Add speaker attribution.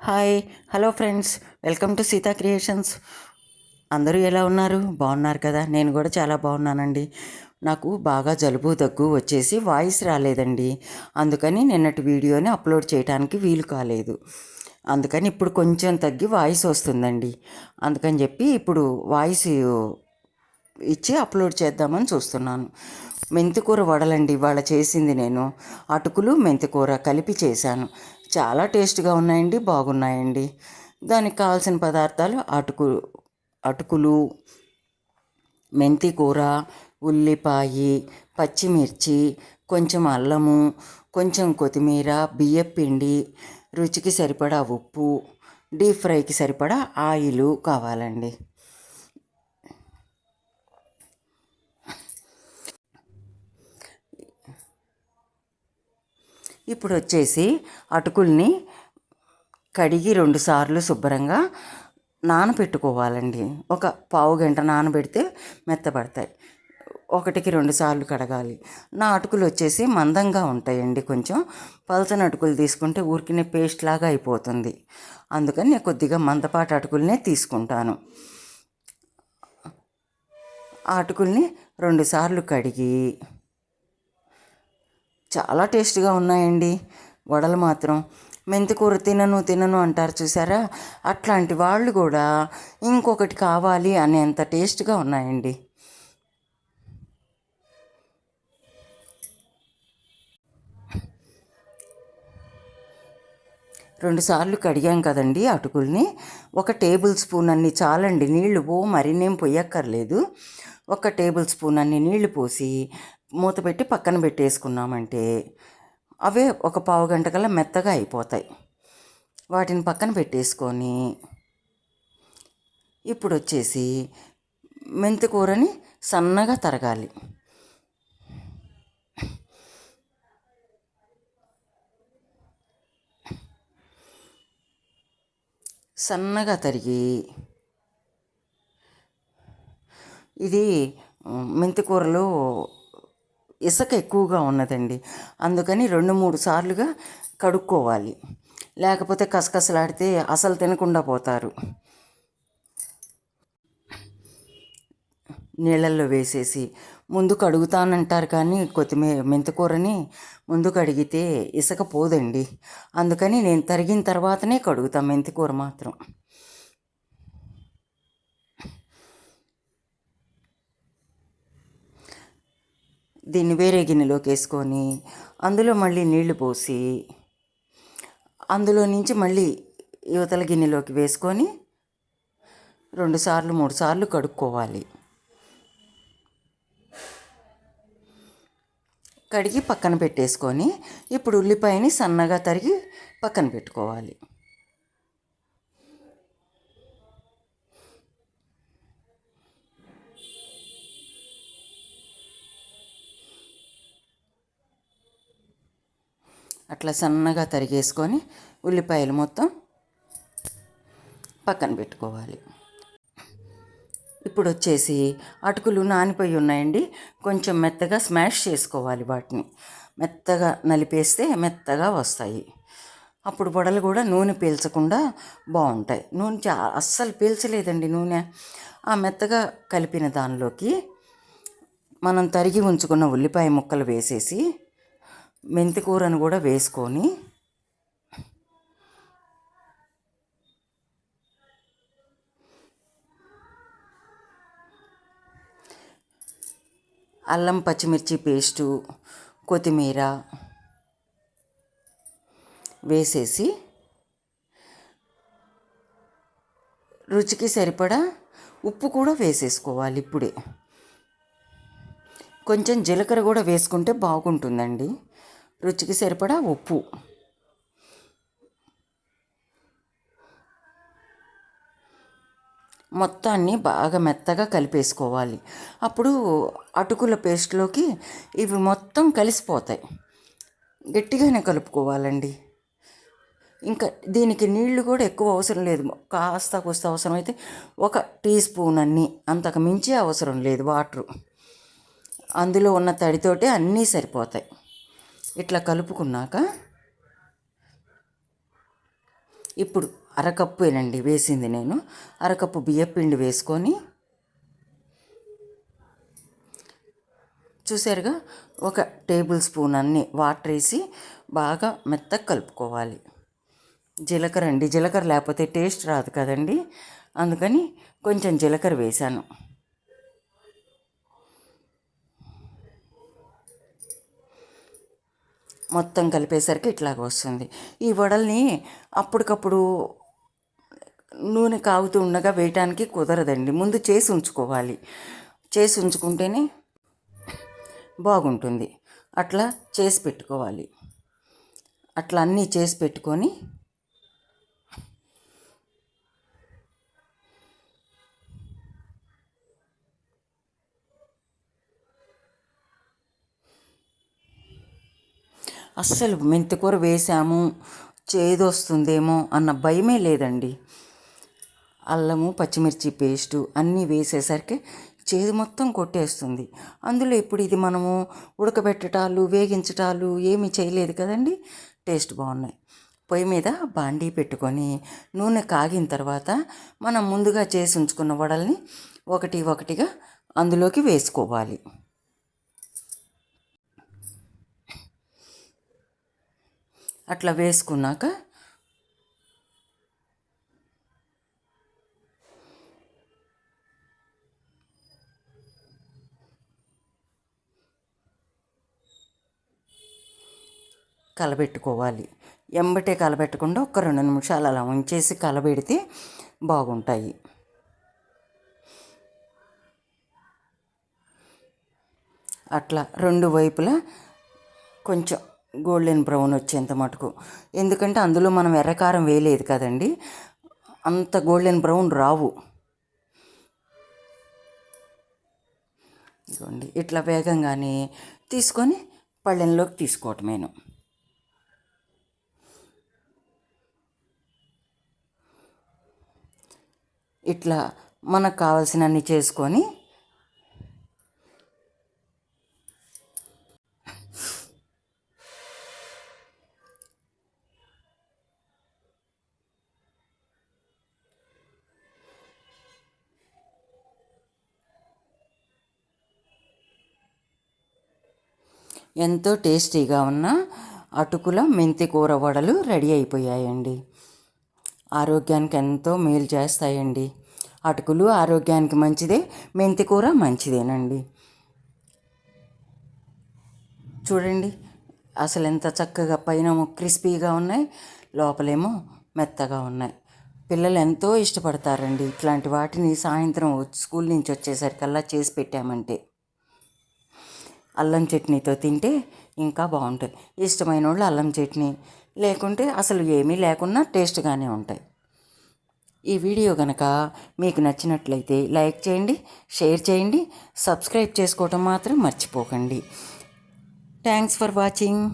Speaker 1: Hi hello friends welcome to Sita creations. అందరూ ఎలా ఉన్నారు? బాగున్నారు కదా? నేను కూడా చాలా బాగున్నానండి. నాకు బాగా జలుబు దగ్గు వచ్చేసి వాయిస్ రాలేదండి. అందుకని నిన్నటి వీడియోని అప్లోడ్ చేయడానికి వీలు కాలేదు. అందుకని ఇప్పుడు కొంచెం తగ్గి వాయిస్ వస్తుందండి. అందుకని చెప్పి ఇప్పుడు వాయిస్ ఇచ్చి అప్లోడ్ చేద్దామని చూస్తున్నాను. మెంతికూర వడలండి ఇవాళ చేసింది నేను. అటుకులు మెంతికూర కలిపి చేశాను. చాలా టేస్ట్గా ఉన్నాయండి బాగున్నాయండి. దానికి కావాల్సిన పదార్థాలు అటుకు అటుకులు మెంతి కూర ఉల్లిపాయ పచ్చిమిర్చి కొంచెం అల్లము కొంచెం కొత్తిమీర బియ్యపిండి రుచికి సరిపడా ఉప్పు డీప్ ఫ్రైకి సరిపడా ఆయిల్ కావాలండి. ఇప్పుడు వచ్చేసి అటుకుల్ని కడిగి రెండు సార్లు శుభ్రంగా నానబెట్టుకోవాలండి ఒక పావు గంట నానబెడితే మెత్తబడతాయి. ఒకటికి రెండు సార్లు కడగాలి. నా అటుకులు వచ్చేసి మందంగా ఉంటాయండి కొంచెం. పలచని అటుకులు తీసుకుంటే ఊరికినే పేస్ట్ లాగా అయిపోతుంది. అందుకని నేను కొద్దిగా మందపాటి అటుకులనే తీసుకుంటాను. ఆ అటుకుల్ని రెండుసార్లు కడిగి చాలా టేస్ట్గా ఉన్నాయండి. వడలు మాత్రం. మెంతికూర తినను తినను అంటారు చూసారా? అట్లాంటి వాళ్ళు కూడా ఇంకొకటి కావాలి అనేంత టేస్ట్గా ఉన్నాయండి. రెండుసార్లు కడిగాం కదండి అటుకుల్ని. ఒక టేబుల్ స్పూన్ అన్ని చాలండి. నీళ్ళు ఓ మరినేం పొయ్యక్కర్లేదు. ఒక టేబుల్ స్పూన్ అన్ని నీళ్ళు పోసి మూత పెట్టి పక్కన పెట్టేసుకున్నామంటే అవే ఒక పావు గంట కల్లా మెత్తగా అయిపోతాయి. వాటిని పక్కన పెట్టేసుకొని ఇప్పుడు వచ్చేసి మెంతి కూరని సన్నగా తరగాలి. సన్నగా తరిగి ఇది మెంతి కూరలో ఇసుక ఎక్కువగా ఉన్నదండి. అందుకని రెండు మూడు సార్లుగా కడుక్కోవాలి. లేకపోతే కసకసలాడితే అసలు తినకుండా పోతారు. నీళ్ళల్లో వేసేసి ముందు కడుగుతానంటారు కానీ కొత్తిమీర మెంతికూరని ముందు కడిగితే ఇసుక పోదండి. అందుకని నేను తరిగిన తర్వాతనే కడుగుతాను మెంతికూర మాత్రం. దీన్ని వేరే గిన్నెలోకి వేసుకొని అందులో మళ్ళీ నీళ్ళు పోసి అందులో నుంచి మళ్ళీ యువతల గిన్నెలోకి వేసుకొని రెండు సార్లు మూడు సార్లు కడుక్కోవాలి. కడిగి పక్కన పెట్టేసుకొని ఇప్పుడు ఉల్లిపాయని సన్నగా తరిగి పక్కన పెట్టుకోవాలి. అట్లా సన్నగా తరిగేసుకొని ఉల్లిపాయలు మొత్తం పక్కన పెట్టుకోవాలి. ఇప్పుడు వచ్చేసి అటుకులు నానిపోయి ఉన్నాయండి. కొంచెం మెత్తగా స్మాష్ చేసుకోవాలి వాటిని. మెత్తగా నలిపేస్తే మెత్తగా వస్తాయి. అప్పుడు వడలు కూడా నూనె పీల్చకుండా బాగుంటాయి. నూనె చా అస్సలు పీల్చలేదండి నూనె. ఆ మెత్తగా కలిపిన దానిలోకి మనం తరిగి ఉంచుకున్న ఉల్లిపాయ ముక్కలు వేసేసి మెంతి కూరను కూడా వేసుకొని అల్లం పచ్చిమిర్చి పేస్టు కొత్తిమీర వేసేసి రుచికి సరిపడా ఉప్పు కూడా వేసేసుకోవాలి ఇప్పుడే. కొంచెం జీలకర్ర కూడా వేసుకుంటే బాగుంటుందండి. రుచికి సరిపడా ఉప్పు. మొత్తాన్ని బాగా మెత్తగా కలిపేసుకోవాలి. అప్పుడు అటుకుల పేస్ట్లోకి ఇవి మొత్తం కలిసిపోతాయి. గట్టిగానే కలుపుకోవాలండి. ఇంకా దీనికి నీళ్ళు కూడా ఎక్కువ అవసరం లేదు. కాస్త కొస్త అవసరం అయితే ఒక టీ స్పూన్ అన్ని అంతకు మించి అవసరం లేదు వాటరు. అందులో ఉన్న తడితోటే అన్నీ సరిపోతాయి. ఇట్లా కలుపుకున్నాక ఇప్పుడు అరకప్పునండి వేసింది నేను. అరకప్పు బియ్యపిండి వేసుకొని చూసారుగా ఒక టేబుల్ స్పూన్ అన్ని వాటర్ వేసి బాగా మెత్తగా కలుపుకోవాలి. జీలకర్ర అండి జీలకర్ర లేకపోతే టేస్ట్ రాదు కదండి. అందుకని కొంచెం జీలకర్ర వేశాను. మొత్తం కలిపేసరికి ఇట్లాగ వస్తుంది. ఈ వడల్ని అప్పటికప్పుడు నూనె కాగుతూ ఉండగా వేయటానికి కుదరదండి. ముందు చేసి ఉంచుకోవాలి. చేసి ఉంచుకుంటేనే బాగుంటుంది. అట్లా చేసి పెట్టుకోవాలి. అట్లా అన్నీ చేసి పెట్టుకొని అస్సలు మెంతికూర వేసాము చేదు వస్తుందేమో అన్న భయమే లేదండి. అల్లము పచ్చిమిర్చి పేస్టు అన్నీ వేసేసరికి చేదు మొత్తం కొట్టేస్తుంది. అందులో ఇప్పుడు ఇది మనము ఉడకబెట్టటాలు వేగించటాలు ఏమీ చేయలేదు కదండి. టేస్ట్ బాగున్నాయి. పొయ్యి మీద బాండీ పెట్టుకొని నూనె కాగిన తర్వాత మనం ముందుగా చేసి ఉంచుకున్న వడల్ని ఒకటి ఒకటిగా అందులోకి వేసుకోవాలి. అట్లా వేసుకున్నాక కలబెట్టుకోవాలి. ఎంబటే కలబెట్టకుండా ఒక రెండు నిమిషాలు అలా ఉంచేసి కలబెడితే బాగుంటాయి. అట్లా రెండు వైపులా కొంచెం గోల్డెన్ బ్రౌన్ వచ్చేంత మటుకు. ఎందుకంటే అందులో మనం ఎర్రకారం వేయలేదు కదండి. అంత గోల్డెన్ బ్రౌన్ రావు. ఇదిగోండి ఇట్లా వేగంగానే తీసుకొని పళ్ళెంలోకి తీసుకోవటమేను. ఇట్లా మనకు కావాల్సినన్ని చేసుకొని ఎంతో టేస్టీగా ఉన్న అటుకుల మెంతి కూర వడలు రెడీ అయిపోయాయండి. ఆరోగ్యానికి ఎంతో మేలు చేస్తాయండి. అటుకులు ఆరోగ్యానికి మంచిదే మెంతి కూర మంచిదేనండి. చూడండి అసలు ఎంత చక్కగా పైన క్రిస్పీగా ఉన్నాయి లోపలేమో మెత్తగా ఉన్నాయి. పిల్లలు ఎంతో ఇష్టపడతారండి. ఇట్లాంటి వాటిని సాయంత్రం స్కూల్ నుంచి వచ్చేసరికల్లా చేసి పెట్టామంటే. అల్లం చట్నీతో తింటే ఇంకా బాగుంటుంది. ఇష్టమైన వాళ్ళు అల్లం చట్నీ లేకుంటే అసలు ఏమీ లేకున్నా టేస్ట్గానే ఉంటాయి. ఈ వీడియో కనుక మీకు నచ్చినట్లయితే లైక్ చేయండి షేర్ చేయండి సబ్స్క్రైబ్ చేసుకోవటం మాత్రం మర్చిపోకండి. Thanks for watching